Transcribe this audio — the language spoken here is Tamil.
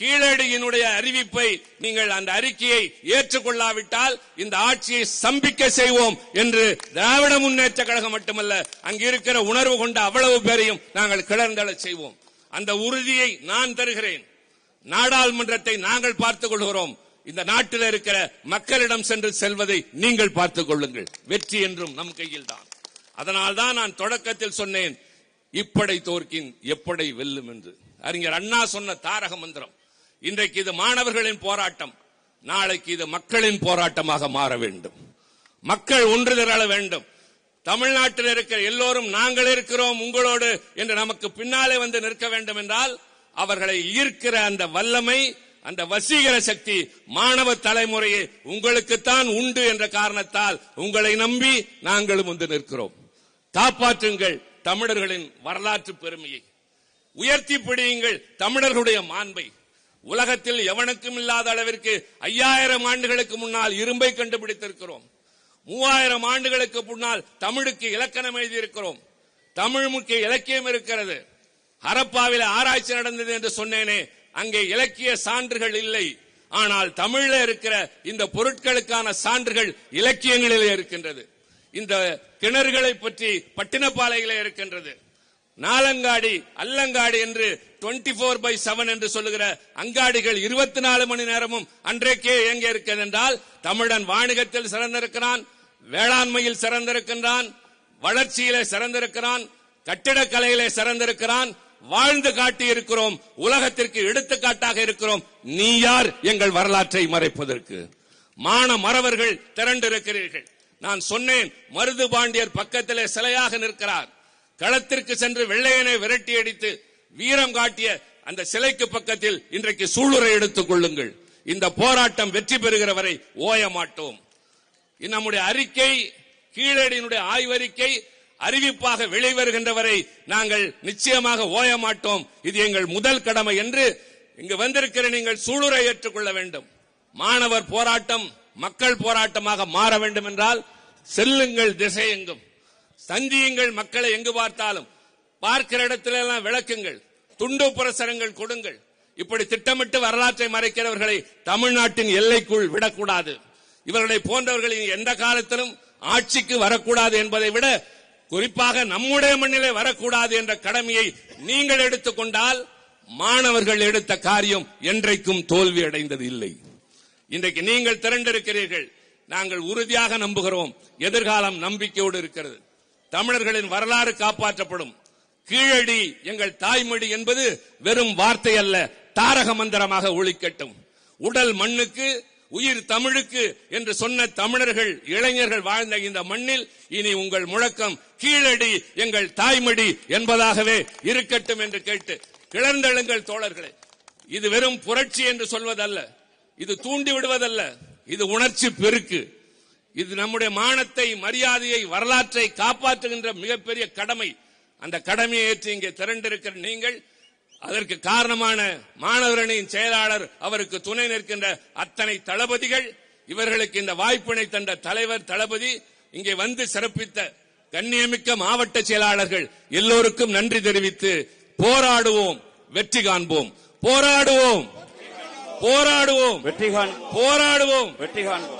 கீழடியினுடைய அறிவிப்பை நீங்கள் அந்த அறிக்கையை ஏற்றுக்கொள்ளாவிட்டால் இந்த ஆட்சியை சம்பிக்க செய்வோம் என்று திராவிட முன்னேற்ற கழகம் மட்டுமல்ல அங்கு இருக்கிற உணர்வு கொண்ட அவ்வளவு பேரையும் நாங்கள் கிளர்ந்தள செய்வோம். அந்த உறுதியை நான் தருகிறேன். நாடாளுமன்றத்தை நாங்கள் பார்த்துக் கொள்கிறோம். இந்த நாட்டில் இருக்கிற மக்களிடம் சென்று செல்வதை நீங்கள் பார்த்துக் கொள்ளுங்கள். வெற்றி என்றும் நம் கையில் தான் அதனால்தான் நான் தொடக்கத்தில் சொன்னேன் இப்படை தோற்கின் எப்படை வெல்லும் என்று. அறிஞர் அண்ணா சொன்ன தாரக மந்திரம். இன்றைக்கு இது மாணவர்களின் போராட்டம். நாளைக்கு இது மக்களின் போராட்டமாக மாற வேண்டும். மக்கள் ஒன்று திரள வேண்டும். தமிழ்நாட்டில் இருக்கிற எல்லோரும் நாங்கள் இருக்கிறோம் உங்களோடு என்று நமக்கு பின்னாலே வந்து நிற்க வேண்டும் என்றால் அவர்களை ஈர்க்கிற அந்த வல்லமை அந்த வசீகர சக்தி மாணவ தலைமுறையை உங்களுக்குத்தான் உண்டு என்ற காரணத்தால் உங்களை நம்பி நாங்களும் வந்து நிற்கிறோம். காப்பாற்றுங்கள் தமிழர்களின் வரலாற்று பெருமையை. உயர்த்தி பிடியுங்கள் தமிழர்களுடைய மாண்பை. உலகத்தில் எவனுக்கும் இல்லாத அளவிற்கு ஐயாயிரம் ஆண்டுகளுக்கு முன்னால் இரும்பை கண்டுபிடித்திருக்கிறோம். மூவாயிரம் ஆண்டுகளுக்கு முன்னால் தமிழுக்கு இலக்கணம் எழுதியிருக்கிறோம். தமிழ் முக்கிய இலக்கியம் இருக்கிறது. ஹரப்பாவில் ஆராய்ச்சி நடந்தது என்று சொன்னேனே அங்கே இலக்கிய சான்றுகள் இல்லை. ஆனால் தமிழ்ல இருக்கிற இந்த பொருட்களுக்கான சான்றுகள் இலக்கியங்களிலே இருக்கின்றது. இந்த கிணறுகளை பற்றி பட்டினப்பாலைகளே இருக்கின்றது. நாலங்காடி அல்லங்காடி என்று 24 போர் பை செவன் என்று சொல்லுகிற அங்காடிகள் இருபத்தி நாலு மணி நேரமும் அன்றைக்கே இயங்க இருக்கிறது என்றால் தமிழன் வாணிகத்தில் சிறந்திருக்கிறான் வேளாண்மையில் சிறந்திருக்கின்றான் வளர்ச்சியிலே சிறந்திருக்கிறான் கட்டிடக்கலையிலே சிறந்திருக்கிறான் வாழ்ந்து காட்டி இருக்கிறோம் உலகத்திற்கு எடுத்துக்காட்டாக இருக்கிறோம். நீ யார்? எங்கள் வரலாற்றை மறைப்பதற்கு. மான மறவர்கள் திரண்டிருக்கிறீர்கள். நான் சொன்னேன் மருது பாண்டியர் பக்கத்திலே சிலையாக நிற்கிறார். களத்திற்கு சென்று வெள்ளையனை விரட்டி அடித்து வீரம் காட்டிய அந்த சிலைக்கு பக்கத்தில் இன்றைக்கு சூளுரை எடுத்துக் கொள்ளுங்கள். இந்த போராட்டம் வெற்றி பெறுகிற வரை ஓய மாட்டோம். நம்முடைய அறிக்கை கீழடியினுடைய ஆய்வறிக்கை அறிவிப்பாக வெளிவருகின்ற வரை நாங்கள் நிச்சயமாக ஓய மாட்டோம். இது எங்கள் முதல் கடமை என்று இங்கு வந்திருக்கிற நீங்கள் சூளுரை ஏற்றுக்கொள்ள வேண்டும். மாணவர் போராட்டம் மக்கள் போராட்டமாக மாற வேண்டும் என்றால் செல்லுங்கள் திசையெங்கும். தந்தியுங்கள் மக்களை எங்கு பார்த்தாலும். பார்க்கிற இடத்திலெல்லாம் விளக்குங்கள். துண்டு பிரசரங்கள் கொடுங்கள். இப்படி திட்டமிட்டு வரலாற்றை மறைக்கிறவர்களை தமிழ்நாட்டின் எல்லைக்குள் விடக்கூடாது. இவர்களை போன்றவர்கள் எந்த காலத்திலும் ஆட்சிக்கு வரக்கூடாது என்பதை விட குறிப்பாக நம்முடைய மண்ணிலே வரக்கூடாது என்ற கடமையை நீங்கள் எடுத்துக்கொண்டால் மாணவர்கள் எடுத்த காரியம் என்றைக்கும் தோல்வி அடைந்தது இல்லை. இன்றைக்கு நீங்கள் திரண்டிருக்கிறீர்கள். நாங்கள் உறுதியாக நம்புகிறோம். எதிர்காலம் நம்பிக்கையோடு இருக்கிறது. தமிழர்களின் வரலாறு காப்பாற்றப்படும். கீழடி எங்கள் தாய்மொழி என்பது வெறும் வார்த்தை அல்ல தாரக மந்திரமாக ஒழிக்கட்டும். உடல் மண்ணுக்கு உயிர் தமிழுக்கு என்று சொன்ன தமிழர்கள் இளைஞர்கள் வாழ்ந்த இந்த மண்ணில் இனி உங்கள் முழக்கம் கீழடி எங்கள் தாய்மடி என்பதாகவே இருக்கட்டும் என்று கேட்டு கிளர்ந்தெழுங்கள் தோழர்களே. இது வெறும் புரட்சி என்று சொல்வதல்ல இது தூண்டி விடுவதல்ல இது உணர்ச்சி பெருக்கு. இது நம்முடைய மானத்தை மரியாதையை வரலாற்றை காப்பாற்றுகின்ற மிகப்பெரிய கடமை. அந்த கடமையை ஏற்று இங்கே திரண்டிருக்கிற நீங்கள் அதற்கு காரணமான மாணவரணியின் செயலாளர் அவருக்கு துணை நிற்கின்ற அத்தனை தளபதிகள் இவர்களுக்கு இந்த வாய்ப்பினை தந்த தலைவர் தளபதி இங்கே வந்து சிறப்பித்த கண்ணியமிக்க மாவட்ட செயலாளர்கள் எல்லோருக்கும் நன்றி தெரிவித்து போராடுவோம் வெற்றி காண்போம். போராடுவோம். போராடுவோம். வெற்றி போராடுவோம். வெற்றி காண்போம்.